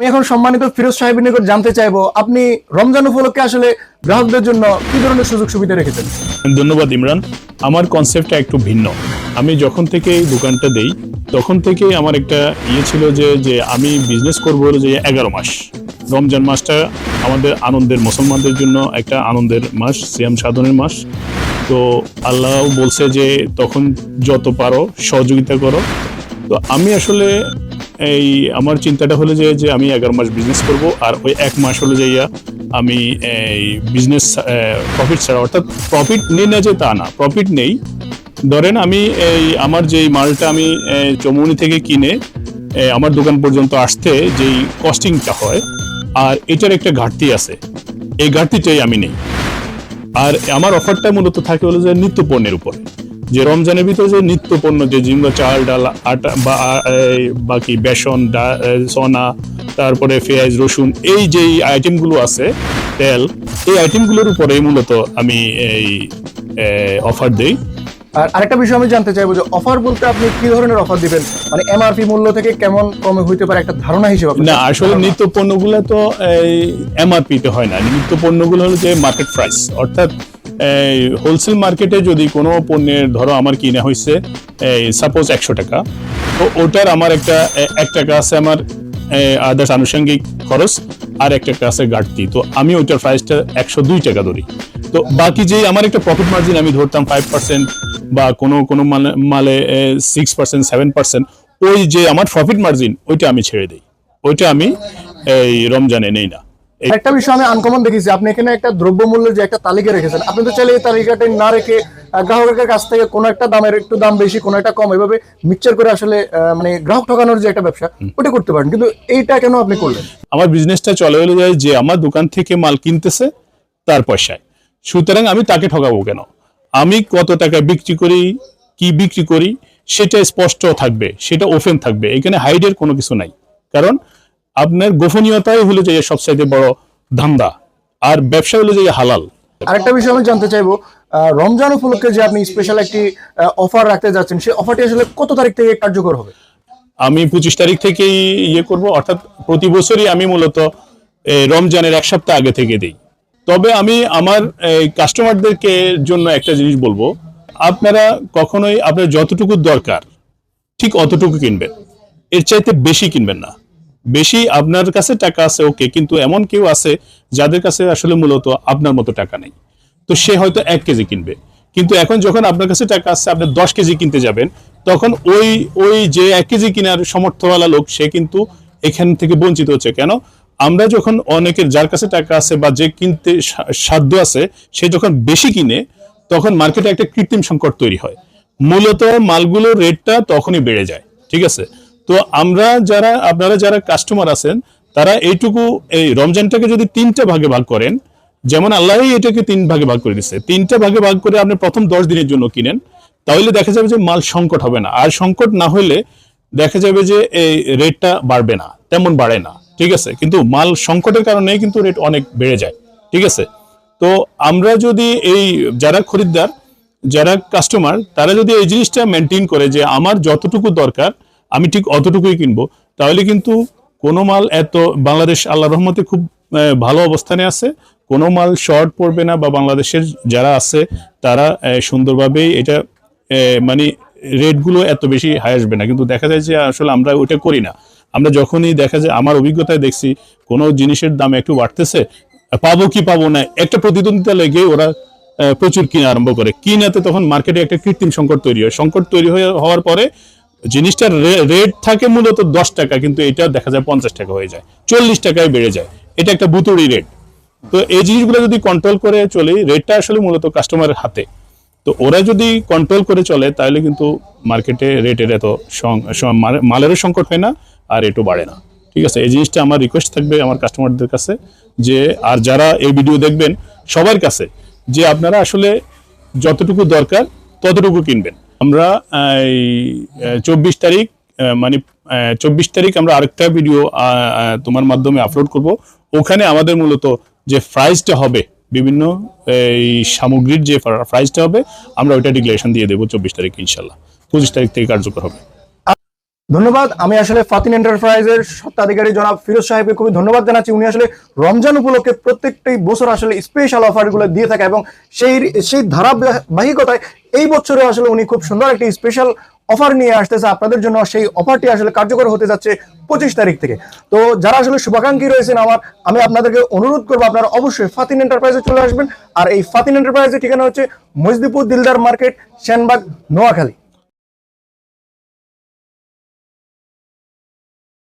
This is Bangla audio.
আমি এখন সম্মানিত ফিরোজ সাহেবের নিকট জানতে চাইব, আপনি রমজান উপলক্ষে আসলে গ্রাহকদের জন্য কি ধরনের সুযোগ সুবিধা রেখেছেন? ধন্যবাদ, ইমরান। আমার কনসেপ্টটা একটু ভিন্ন। আমি যখন থেকে এই দোকানটা দেই, তখন থেকে আমার একটা ইয়ে ছিল যে যে আমি বিজনেস করব যে এগারো মাস। রমজান মাসটা আমাদের আনন্দের, মুসলমানদের জন্য একটা আনন্দের মাস সিয়াম সাধনের মাস। তো আল্লাহ বলছে যে, তখন যত পারো, সহযোগিতা করো। তো আমি আসলে এই আমার চিন্তাটা হলো যে যে আমি এগারো মাস বিজনেস করব আর ওই এক মাস হলো যে ইয়া, আমি এই বিজনেস প্রফিট ছাড়া, অর্থাৎ প্রফিট নেই না যে তা না প্রফিট নেই। ধরেন আমি এই আমার যেই মালটা আমি চমুনি থেকে কিনে আমার দোকান পর্যন্ত আসতে যেই কস্টিংটা হয়, আর এটার একটা ঘাটতি আছে। এই ঘাটতিটাই আমি নেই। আর আমার অফারটা মূলত থাকে হলো যে নিত্য পণ্যের উপরে। যে রমজানের ভিতরে যে নিত্য পণ্য যে যেগুলো চাল ডাল আটা বা বাকি বেসন সোনা তারপরে পেঁয়াজ রসুন এই যে আইটেমগুলো আছে তেল এই আইটেমগুলোর উপরে মূলত আমি এই অফার দেই। আর আরেকটা বিষয় আমি জানতে চাইব যে অফার বলতে আপনি কি ধরনের অফার দিবেন? মানে এমআরপি মূল্য থেকে কেমন কমে হইতে পারে একটা ধারণা হিসেবে না আসলে। নিত্য পণ্যগুলো তো এই এমআরপি তে হয় না। নিত্য পণ্যগুলো হলো যে মার্কেট প্রাইস অর্থাৎ হোলসেল মার্কেটে যদি কোনো পণ্যের, ধরো আমার কিনা হয়েছে সাপোজ একশো টাকা, তো ওটার আমার একটা এক টাকা আছে আমার আদার্স আনুষঙ্গিক খরচ, আর এক টাকা আছে ঘাটতি। তো আমি ওইটার প্রাইসটা একশো দুই টাকা ধরি। তো বাকি যে আমার একটা প্রফিট মার্জিন আমি ধরতাম ফাইভ পার্সেন্ট বা কোনো কোনো মালে মালে সিক্স পার্সেন্ট সেভেন পার্সেন্ট ওই যে আমার প্রফিট মার্জিন ওইটা আমি ছেড়ে দিই। ওইটা আমি, এই, রমজানে নেই না। একটা বিষয় আমি আনকমন দেখেছি আপনি এখানে একটা দ্রব্যমূল্যের যে একটা তালিকা রেখেছেন আপনি তো চাইলে এই তালিকাটা না রেখে গ্রাহকের কাছ থেকে কোনো একটা দামের একটু দাম বেশি কোনো একটা কম এভাবে মিক্সচার করে আসলে মানে গ্রাহক ঠকানোর যে একটা ব্যবসা ওটা করতে পারেন। কিন্তু এইটা কেন আপনি করলেন? আমার বিজনেসটা চলে হলো যায় যে আমার দোকান থেকে মাল কিনতেছে তার পয়সায়। সুতরাং আমি তাকে ঠকাবো কেন? আমি কত টাকা বিক্রি করি কি বিক্রি করি সেটা স্পষ্ট থাকবে সেটা ওপেন থাকবে। এখানে হাইডের কোনো কিছু নাই। কারণ আপনার গোপনীয়তাই হলো যে সবচাইতে বড় ধান্দা আর ব্যবসা হলো যে হালাল। আরেকটা বিষয় আমি জানতে চাইব রমজান উপলক্ষে যে আপনি স্পেশাল একটি অফার রাখতে যাচ্ছেন সেই অফারটি আসলে কত তারিখ থেকে কার্যকর হবে? আমি পঁচিশ তারিখ থেকেই ইয়ে করব অর্থাৎ প্রতি বছরই আমি মূলত রমজানের এক সপ্তাহ আগে থেকে দিই। তবে আমি আমার কাস্টমারদেরকে জন্য একটা জিনিস বলব আপনারা কখনোই আপনার যতটুকু দরকার ঠিক অতটুকু কিনবেন। এর চাইতে বেশি কিনবেন না। বেশি আপনার কাছে টাকা আছে ওকে কিন্তু এমন কেউ আছে যাদের কাছে আসলে মূলত আপনার মতো টাকা নেই। তো সে হয়তো এক কেজি কিনবে। কিন্তু এখন যখন আপনার কাছে টাকা আছে, আপনি দশ কেজি কিনতে যাবেন, তখন ওই ওই যে এক কেজি কেনার সমর্থওয়ালা লোক, সে কিন্তু এখান থেকে বঞ্চিত হচ্ছে। কেন? আমরা যখন অনেকের যার কাছে টাকা আছে বা যে কিনতে সাধ্য আছে, সে যখন বেশি কিনে, তখন মার্কেটে একটা কৃত্রিম সংকট তৈরি হয়। মূলত মালগুলোর রেটটা তখনই বেড়ে যায়। ঠিক আছে? তো আমরা যারা, আপনারা যারা কাস্টমার আছেন, তারা এইটুকু, এই রমজানটাকে যদি তিনটা ভাগে ভাগ করেন, যেমন আল্লাহই এটাকে তিন ভাগে ভাগ করে দিচ্ছে তিনটা ভাগে ভাগ করে আপনি প্রথম দশ দিনের জন্য কিনেন, তাহলে দেখা যাবে যে মাল সংকট হবে না। আর সংকট না হলে দেখা যাবে যে এই রেটটা বাড়বে না, তেমন বাড়ে না, ঠিক আছে? কিন্তু মাল সংকটের কারণে কিন্তু রেট অনেক বেড়ে যায়, ঠিক আছে? তো আমরা যদি এই, যারা খরিদ্দার, যারা কাস্টমার তারা যদি এই জিনিসটা মেনটেন করে যে আমার যতটুকু দরকার আমি ঠিক অতটুকুই কিনবো। তাহলে কিন্তু কোনো মাল এত, বাংলাদেশ আল্লাহ রহমতে খুব ভালো অবস্থানে আছে। কোনো মাল শর্ট পড়বে না বা বাংলাদেশের যারা আছে, তারা সুন্দরভাবেই এটা মানে রেটগুলো এত বেশি হাই আসবে না। কিন্তু দেখা যায় যে আসলে আমরা ওটা করি না। আমরা যখনই দেখা যায়, আমার অভিজ্ঞতায় দেখছি, কোনো জিনিসের দাম একটু বাড়তেছে, পাবো কি পাবো না, একটা প্রতিদ্বন্দ্বিতা লেগে ওরা প্রচুর কিনা আরম্ভ করে। কিনাতে তখন মার্কেটে একটা কৃত্রিম সংকট তৈরি হয়। সংকট তৈরি হয়ে, হওয়ার পরে জিনিসটার রেট থাকে মূলত দশ টাকা, কিন্তু এটা দেখা যায় পঞ্চাশ টাকা হয়ে যায়, চল্লিশ টাকায় বেড়ে যায়। এটা একটা বুতুড়ি রেট তো এই জিনিসগুলো যদি কন্ট্রোল করে চলে রেটটা আসলে মূলত কাস্টমারের হাতে। তো ওরা যদি কন্ট্রোল করে চলে, তাহলে কিন্তু মার্কেটে রেটের এত মালেরও সংকট হয় না, আর রেটও বাড়ে না। ঠিক আছে, এই জিনিসটা আমার রিকোয়েস্ট থাকবে আমার কাস্টমারদের কাছে, যে আর যারা এই ভিডিও দেখবেন, সবার কাছে, যে আপনারা আসলে যতটুকু দরকার, ততটুকু কিনবেন। আমরা এই চব্বিশ তারিখ মানে চব্বিশ তারিখ আমরা আরেকটা ভিডিও তোমার মাধ্যমে আপলোড করব। ওখানে আমাদের মূলত যে প্রাইসটা হবে, বিভিন্ন, এই, সামগ্রীর যে প্রাইসটা হবে, আমরা ওইটা ডিক্লারেশন দিয়ে দেবো চব্বিশ তারিখ, ইনশাল্লাহ। পঁচিশ তারিখ থেকে কার্যকর হবে। ধন্যবাদ। আমি আসলে ফাতিন এন্টারপ্রাইজের স্বত্বাধিকারী জনাব ফিরোজ সাহেবকে খুবই ধন্যবাদ জানাচ্ছি। উনি আসলে রমজান উপলক্ষে প্রত্যেকটি বছর আসলে স্পেশাল অফারগুলো দিয়ে থাকে এবং সেই সেই ধারাবাহিকতায় এই বছরে আসলে উনি খুব সুন্দর একটি স্পেশাল অফার নিয়ে আসতেছে। আপনাদের জন্য সেই অফারটি আসলে কার্যকর হতে যাচ্ছে পঁচিশ তারিখ থেকে। তো যারা আসলে শুভাকাঙ্ক্ষী রয়েছেন আমার, আমি আপনাদেরকে অনুরোধ করব আপনারা অবশ্যই ফাতিন এন্টারপ্রাইজে চলে আসবেন। আর এই ফাতিন এন্টারপ্রাইজের ঠিকানা হচ্ছে মজদিপুর দিলদার মার্কেট, সেনবাগ, নোয়াখালী।